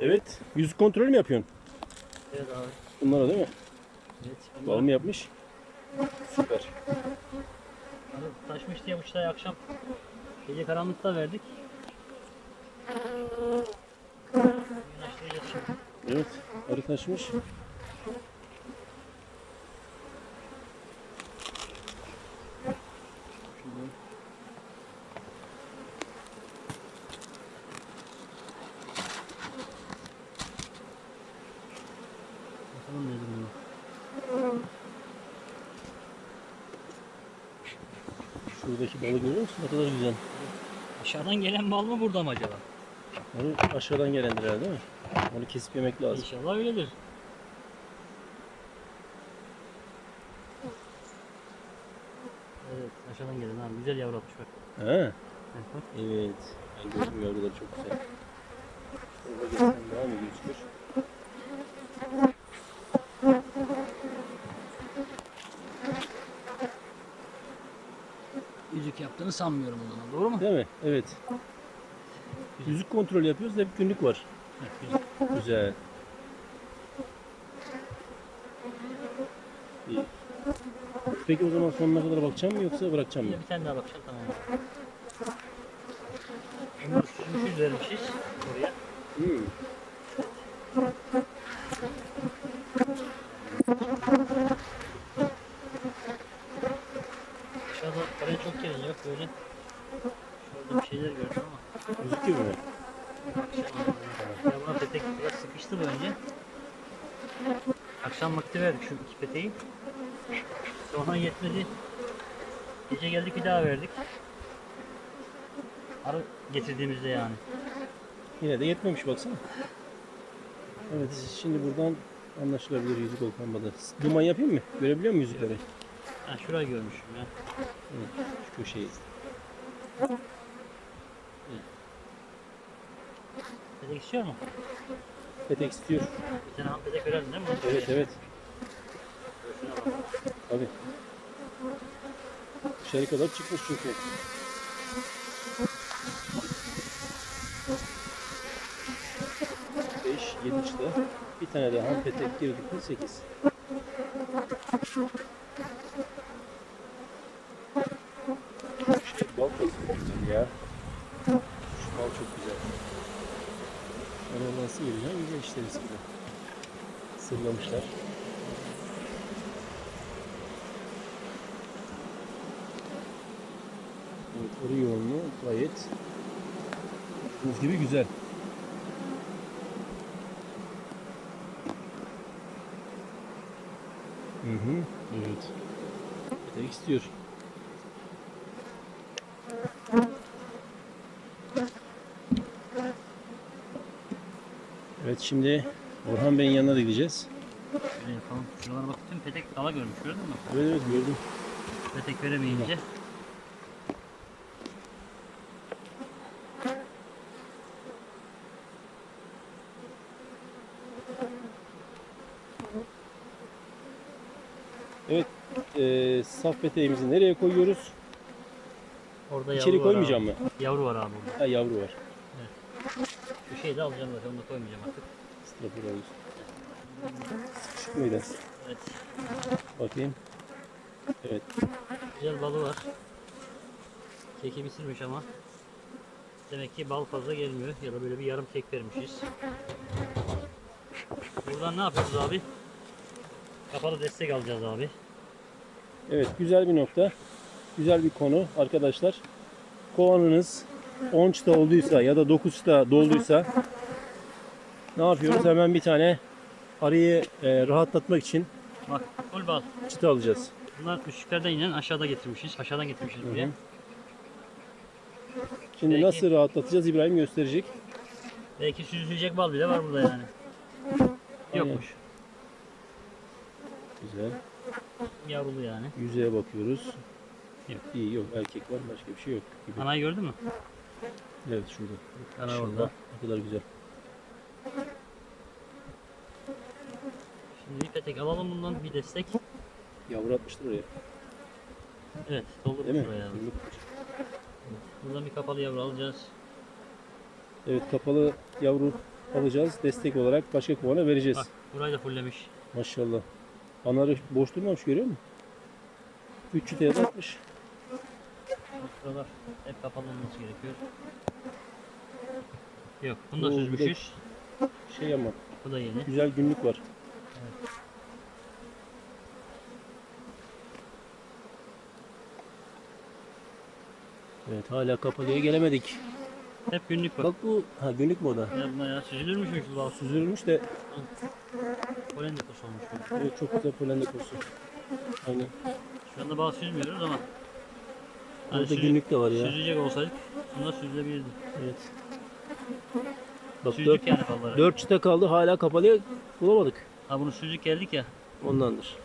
Evet. Yüzük kontrolü mü yapıyorsun? Evet abi. Bunlara değil mi? Evet. Bal mı yapmış? Süper. Hani taşmış diye uçtayı akşam gece karanlıkta verdik. Evet. Arı taşmış. Bakalım ne durumu. Şuradaki balı görüyor musun? Ne kadar güzel. Aşağıdan gelen bal mı burada mı acaba? Onu aşağıdan gelendir herhalde değil mi? Onu kesip yemek lazım. İnşallah öyledir. Evet aşağıdan gelen abi güzel yavru atmış bak. He. Evet, gördüm yavruları çok güzel. Orada geçsen daha mı gözükür? Yüzük yaptığını sanmıyorum o zaman doğru mu? Değil mi? Evet. Yüzük kontrolü yapıyoruz. Hep günlük var. Evet, güzel. Güzel. İyi. Peki o zaman sonuna kadar bakacağım mı yoksa bırakacağım mı? Bir tane daha bakacağım tamam. Bunları süzmüşüz vermişiz oraya. Hmm. Aşağıda gelin yok böyle. Şurada bir şeyler gördüm ama. Gibi mi? Ya buna petek biraz sıkıştı bu önce. Akşam vakti verdik şu iki peteği. Sonra yetmedi. Gece geldik bir daha verdik. Arı getirdiğimizde yani. Yine de yetmemiş baksana. Evet şimdi buradan anlaşılabilir yüzük olup olmadı. Duman yapayım mı? Görebiliyor musun yüzükleri? Ha şurayı görmüşüm ya. Evet, şu köşeyi. Petek istiyor mu? Petek istiyor. Bir tane petek vererdin değil mi? Evet evet. Tabii. Dışarı kadar çıkmış çünkü. Beş, yedi çıta. Bir tane daha petek girdik mi sekiz. Şey, bal çok güzel ya. Şu bal çok güzel. Nasıl geliyor? Güzel işte bizimle. Sırlamışlar. Evet, arı yoğunluğu gayet buz gibi güzel. Hı hı, evet. Petek istiyor. Evet şimdi Orhan Bey'in yanına da gideceğiz. Şöyle yapalım. Şuralara bak tüm petek dala görmüş gördün mü? Evet evet gördüm. Petek veremeyince. Evet eee saf peteğimizi nereye koyuyoruz? Orada İçeri yavru var koymayacağım abi. mı? Yavru var abi burada. Ha yavru var. Şu şeyi de alacağım zaten onu da koymayacağım artık. Olmuş. Sıkışık mıydı? Evet. Bakayım. Evet. Güzel balı var. Keki bitirmiş ama. Demek ki bal fazla gelmiyor ya da böyle bir yarım kek vermişiz. Buradan ne yapıyoruz abi? Kapalı destek alacağız abi. Evet güzel bir nokta. Güzel bir konu arkadaşlar. Kovanınız 10 çıta olduysa ya da 9 çıta dolduysa ne yapıyoruz? Hemen bir tane arıyı e, rahatlatmak için Bak full bal. çıta alacağız. Bunlar üst yukarıdan inen aşağıda getirmişiz. Aşağıdan getirmişiz buraya. Şimdi Peki. nasıl rahatlatacağız İbrahim gösterecek. Belki süzülecek bal bile var burada yani. Yokmuş. Güzel. Yavrulu yani. Yüzeye bakıyoruz. Yok. İyi yok erkek var başka bir şey yok gibi. Anayı gördün mü? Evet şurada. Ana Şurada. orada. Ne kadar güzel. Şimdi bir petek alalım bundan bir destek. Yavru atmıştır oraya. Evet Değil doldurmuş mi? buraya. Yumrukmuş. Buradan bir kapalı yavru alacağız. Evet kapalı yavru alacağız. Destek olarak başka kovana vereceğiz. Bak burayı da fulllemiş. Maşallah. Anarı boş durmamış görüyor musun? 3 çıtaya da atmış. Buralar hep kapalı olması gerekiyor. Yok bunu da Oo, bir de- süzmüşüz. Şey ama Bu da yeni. güzel günlük var. Evet hala kapalıya gelemedik. Hep günlük bak. Bak bu ha günlük moda. Ya buna ya süzülürmüş bu bal. Süzülmüş de Polen deposu olmuş bu. evet, çok güzel polen deposu. Aynen. Şu anda bal süzmüyoruz ama. Burada süzü- günlük de var ya. Süzecek olsaydık bunda süzülebilirdi. Evet. Bak Süzdük 4, yani balları. 4 çıta kaldı hala kapalıya bulamadık. Ha bunu süzdük geldik ya. Ondandır.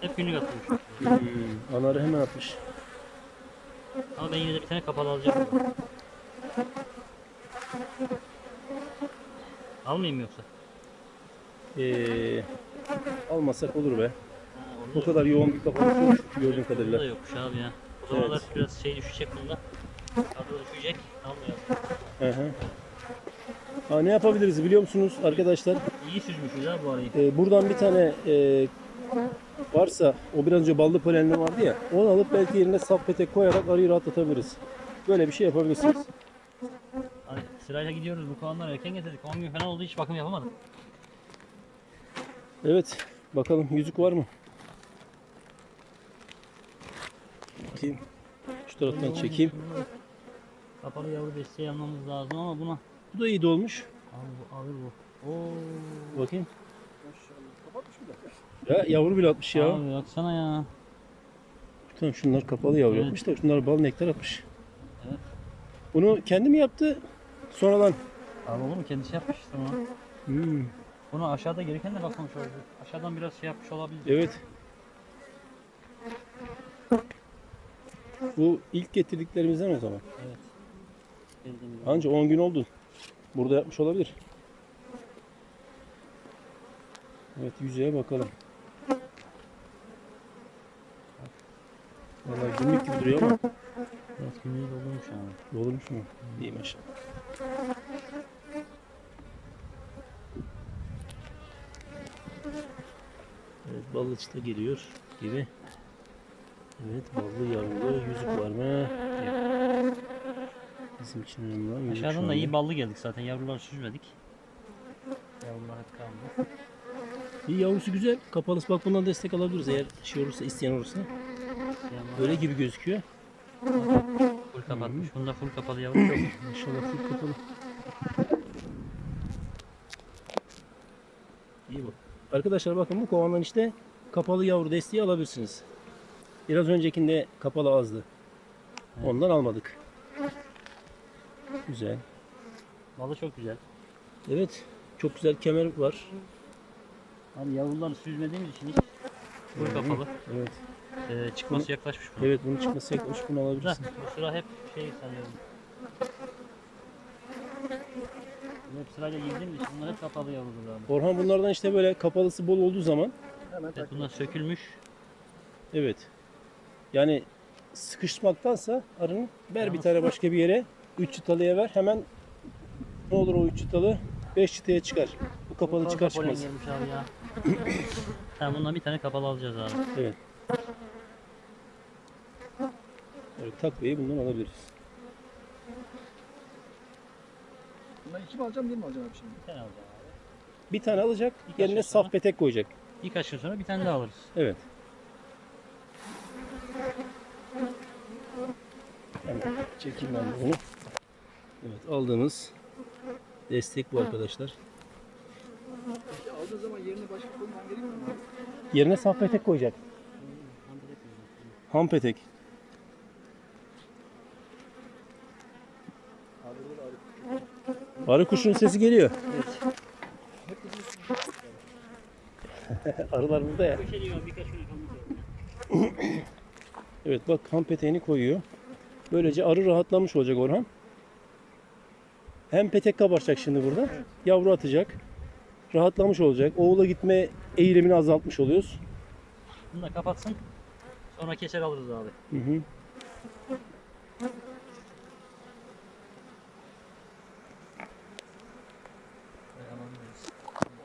Hep günlük atılmış. Hmm, anarı hemen atmış. Ama ben yine de bir tane kapalı alacağım. Almayayım mı yoksa? Ee, almasak olur be. O kadar yoğun bir kapalı yokmuş gördüğüm kadarıyla. yokmuş abi ya. O zamanlar biraz şey düşecek bunda. Kadro düşecek. Almayalım. Hı hı. Ha, ne yapabiliriz biliyor musunuz arkadaşlar? İyi süzmüşüz ha bu arayı. Ee, buradan bir tane e, varsa o biraz önce ballı polenli vardı ya onu alıp belki yerine saf petek koyarak arıyı rahatlatabiliriz. Böyle bir şey yapabilirsiniz. Hani sırayla gidiyoruz bu kovanları erken getirdik. 10 gün falan oldu hiç bakım yapamadım. Evet bakalım yüzük var mı? Bakayım. Şu taraftan çekeyim. Kapalı yavru desteği almamız lazım ama buna Bu da iyi dolmuş. Abi bu ağır bu. Oo. Bakayım. Ya yavru bile atmış ya. Abi baksana ya. Tamam şunlar kapalı yavru Evet. yapmış da şunlar bal nektar atmış. Evet. Bunu kendi mi yaptı? Sonradan. Abi olur mu kendisi yapmış bunu. Hmm, Bunu aşağıda gereken de bakmamış oldu. Aşağıdan biraz şey yapmış olabilir. evet. Bu ilk getirdiklerimizden o zaman. Evet. Anca 10 gün oldu. Burada yapmış olabilir. Evet yüzeye bakalım. Vallahi günlük gibi duruyor ama Evet günlüğü doldurmuş abi. dolmuş mu? İyi maşallah. Evet ballı çıta geliyor gibi. Evet ballı yavrulu yüzük var mı? Yok. Bizim için önemli olan yüzük Aşağıdan da iyi ballı geldik zaten. Yavruları süzmedik. Yavrular hep kaldı. İyi yavrusu güzel. Kapalısı bak bundan destek alabiliriz eğer şey olursa isteyen olursa. Yavrular Böyle gibi gözüküyor. full kapatmış. Bunda full kapalı yavru yok. İnşallah full kapalı. İyi bu. Arkadaşlar bakın bu kovandan işte kapalı yavru desteği alabilirsiniz. Biraz öncekinde kapalı azdı. Ondan almadık. Güzel. Balı çok güzel. Evet. Çok güzel kemer var. Abi yavruları süzmediğimiz için hiç full kapalı. Evet. Ee, çıkması yaklaşmış buna. Evet bunun çıkması yaklaşık bunu alabilirsin. bu sıra hep şey sanıyorum. Hep sırayla girdiğimiz için bunlar hep kapalı yavrudur abi. Orhan bunlardan işte böyle kapalısı bol olduğu zaman Evet, bunlar sökülmüş. Evet. Yani sıkışmaktansa arının ver bir tane başka bir yere 3 çıtalıya ver hemen ne olur o 3 çıtalı 5 çıtaya çıkar. Bu kapalı çıkar çıkmaz. abi ya. tamam bundan bir tane kapalı alacağız abi. Evet. Evet takviyeyi bundan alabiliriz. Bundan iki mi alacağım, bir mi alacağım abi şimdi? Bir tane alacağım abi. Bir tane alacak Birkaç yerine yıl saf petek koyacak. Birkaç gün sonra bir tane daha alırız. Evet. Hemen çekeyim ben bunu. Evet aldığımız destek bu arkadaşlar. Peki aldığın zaman yerine başka koyman gerekmiyor mu? Yerine saf petek koyacak. Ham petek. Arı kuşunun sesi geliyor. Arılar burada ya. Evet bak ham peteğini koyuyor. Böylece arı rahatlamış olacak Orhan. Hem petek kabaracak şimdi burada. Yavru atacak. Rahatlamış olacak. Oğula gitme eğilimini azaltmış oluyoruz. Bunu da kapatsın. Sonra keser alırız abi. Hı hı.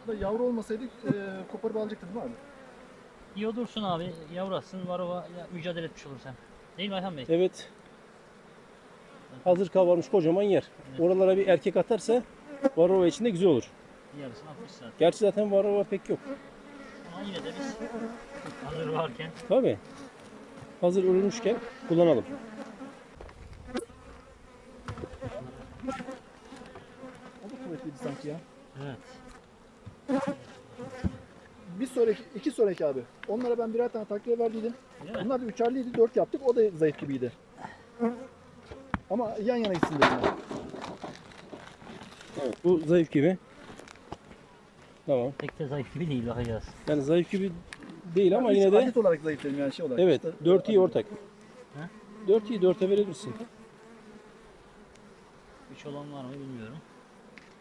Da yavru olmasaydı e, koparıp alacaktın değil mi abi? İyi olursun abi. Yavrasın. Varova ya, mücadele etmiş olursan. Değil mi Ayhan Bey? Evet. Hazır kabarmış kocaman yer. Oralara bir erkek atarsa varroa içinde güzel olur. Yarısını atmış zaten. Gerçi zaten varroa pek yok. Ama yine de biz hazır varken Tabii. Hazır ölmüşken kullanalım. O da kuvvetliydi sanki ya. evet. Bir sonraki, iki sonraki abi. Onlara ben birer tane takviye verdiydim. Bunlar da üçerliydi, dört yaptık. O da zayıf gibiydi. Ama yan yana gitsin dedim ben. Evet. Bu zayıf gibi. Tamam. Pek de zayıf gibi değil bakacağız. Yani zayıf gibi değil ama yine de adet olarak zayıf dedim yani şey olarak. evet. İşte- 4 iyi ortak. Ha? 4 iyi 4'e verebilirsin. Üç olan var mı bilmiyorum.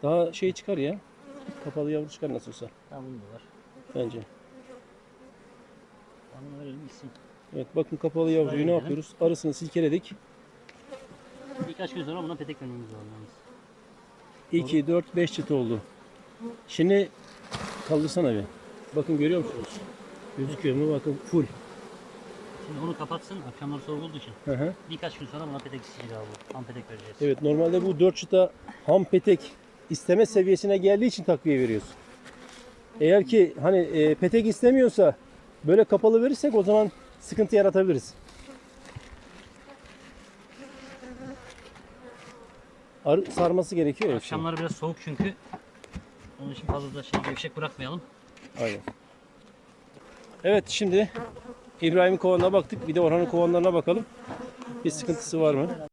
Daha şey çıkar ya. Kapalı yavru çıkar nasıl olsa Tamam bu var. bence. Tamam verelim gitsin. Evet bakın kapalı yavruyu ne yapıyoruz? Arısını silkeledik. Birkaç gün sonra buna petek vermemiz lazım. yalnız. 2, 4, 5 çıt oldu. Şimdi kaldırsana bir. Bakın görüyor musunuz? Gözüküyor mu? Bakın full. Şimdi onu kapatsın. Akşamları soğuk olduğu için. Hı hı. Birkaç gün sonra buna petek isteyeceğiz abi. Tam petek vereceğiz. Evet normalde bu 4 çıta ham petek isteme seviyesine geldiği için takviye veriyoruz. Eğer ki hani e, petek istemiyorsa böyle kapalı verirsek o zaman sıkıntı yaratabiliriz. Arı sarması gerekiyor ya. Akşamları biraz soğuk çünkü. Onun için fazla da şey gevşek bırakmayalım. Aynen. Evet şimdi İbrahim'in kovanına baktık. Bir de Orhan'ın kovanlarına bakalım. Bir sıkıntısı var mı?